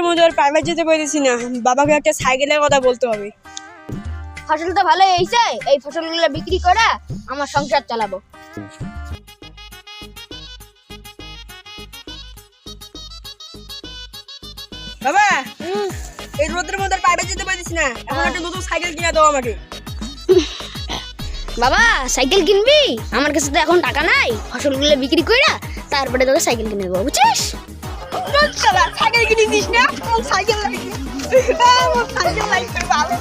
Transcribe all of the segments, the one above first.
রোদের মধ্যে আর প্রাইভেট যেতে পেরেছি না। বাবাকে একটা সাইকেলের কথা বলতে হবে। ফসল তো ভালোই হয়েছে এই ফসলগুলো বিক্রি করে আমার সংসার চালাবো। বাবা এই রোদের মধ্যে প্রাইভেট যেতে পেরেছি না। এখন একটা নতুন সাইকেল কিনে দাও আমাকে। বাবা সাইকেল কিনবি? আমার কাছে তো এখন টাকা নাই। ফসলগুলো বিক্রি কইরা তারপরে তোকে সাইকেল কিনে দেবো বুঝছিস? শালা, সাইকেল কিনে দিস না। সাইকেল লাগবে। আমার সাইকেল লাগবে।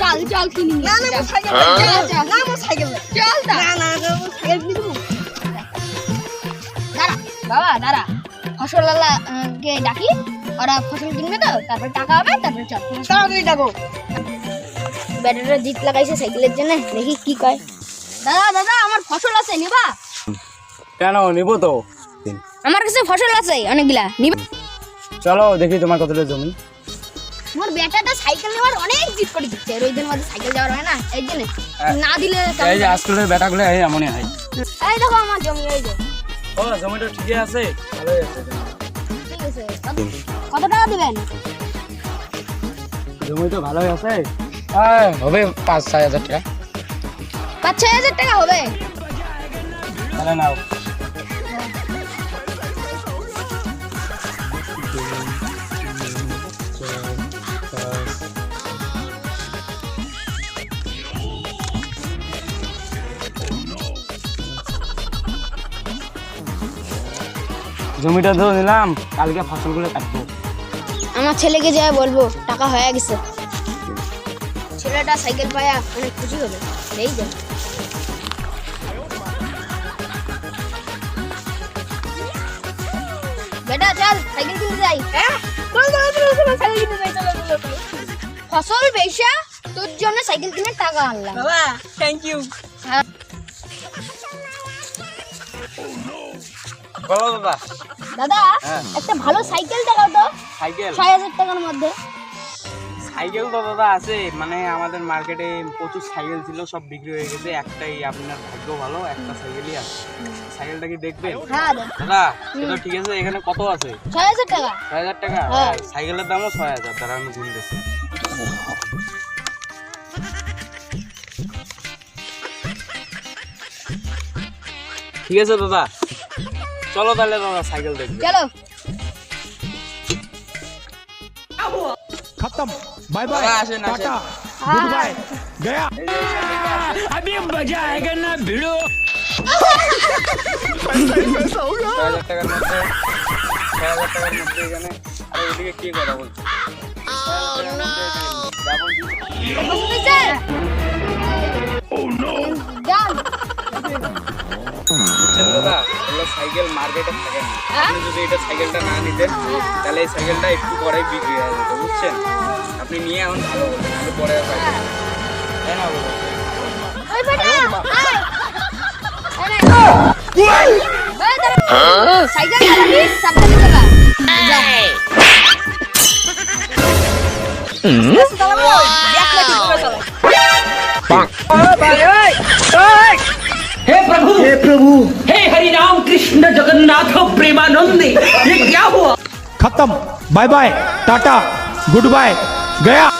ভালো কিনি সাইকেল লাগবে। না আমার সাইকেল লাগবে। দাঁড়া বাবা দাঁড়া। ফসলওয়ালা ডাকি? ওরা ফসল কিনবে তো তারপর টাকা হবে তারপর চল। তাড়াতাড়ি ডাকো। ব্যাটারিটা জিত লাগাইছে সাইকেলের জন্য দেখি কি কয়। দাদা দাদা আমার ফসল আছে নিবা? কেন নিবো তো? আমার কাছে ফসল আছে অনেকগুলা নিবা? চলো দেখি তোমার কতটা জমি। আমার বেটাটা সাইকেল নেওয়ার অনেক জিদ করে দিচ্ছে রোদের মধ্যে সাইকেল যাওয়ার হয় না এই জন্য। না দিলে এই যে আজকালের বেটাগুলো এই এমনই হয়। এই দেখো আমার জমি এই যে। ও জমিটা ঠিকই আছে? ভালোই আছে ঠিক আছে কত- টাকা দিবেন? জমি তো ভালোই আছে। হ্যাঁ হবে পাঁচ ছয় হাজার টাকা। পাঁচ ছয় হাজার টাকা হবে? তাহলে নাও। জমিটা তো নিলাম কালকে ফসলগুলো কাটবো। আমার ছেলেকে যা বলব টাকা হয়ে গেছে। ছেলেটা সাইকেল পায়া অনেক খুশি হবে এই যে। বেটা চল সাইকেল কিনতে যাই। হ্যাঁ? ফসল বেচা তোর জন্য সাইকেল কিনে টাকা আনলাম। বাবা থ্যাংক ইউ হ্যাঁ। বলো দাদা। দাদা হ্যাঁ। একটা ভালো সাইকেল দেখাও তো। সাইকেল? ছয় হাজার টাকার মধ্যে। সাইকেল তো দাদা আছে মানে আমাদের মার্কেটে প্রচুর সাইকেল ছিল সব বিক্রি হয়ে গেছে একটাই আপনার ভাগ্য ভালো একটা সাইকেলই আছে। সাইকেলটা কি দেখবেন? হ্যাঁ দাদা সেটা ঠিক আছে এখানে কত আছে? ছয় হাজার টাকা। ছয় হাজার টাকা? হ্যাঁ। সাইকেলের দামও ছয় হাজার তারা আমি গুনতেছি। ঠিক আছে দাদা। চলো তাহলে দাদা সাইকেল দেখবে। চলো। खत्म बाय बाय दादा, आशे ना, टाटा हाँ, गुड बाय गया अभी मजा आएगा ना भिड़ो ছয় হাজার টাকার মধ্যে ছয় সাইকেল মার্কেটে থাকে না। আপনি যদি এটা সাইকেলটা না নিতেন তাহলে এই সাইকেলটা একটু পরে বিক্রি হয়ে যেত বুঝছেন? আপনি নিয়ে এখন ভালো বলছেন আমি পরে আর পাইবেন না। তাই না বাবা? ওই বেটা! আয় আরে ওই দাঁড়া। সাইকেল চালাবি? সাবধানে চালা যা। চালাবো দেখ না ঠিক করে চালাই हे प्रभु हे प्रभु हे हरि राम कृष्ण जगन्नाथ प्रेमानंद ये क्या हुआ खत्म bye bye tata good bye गया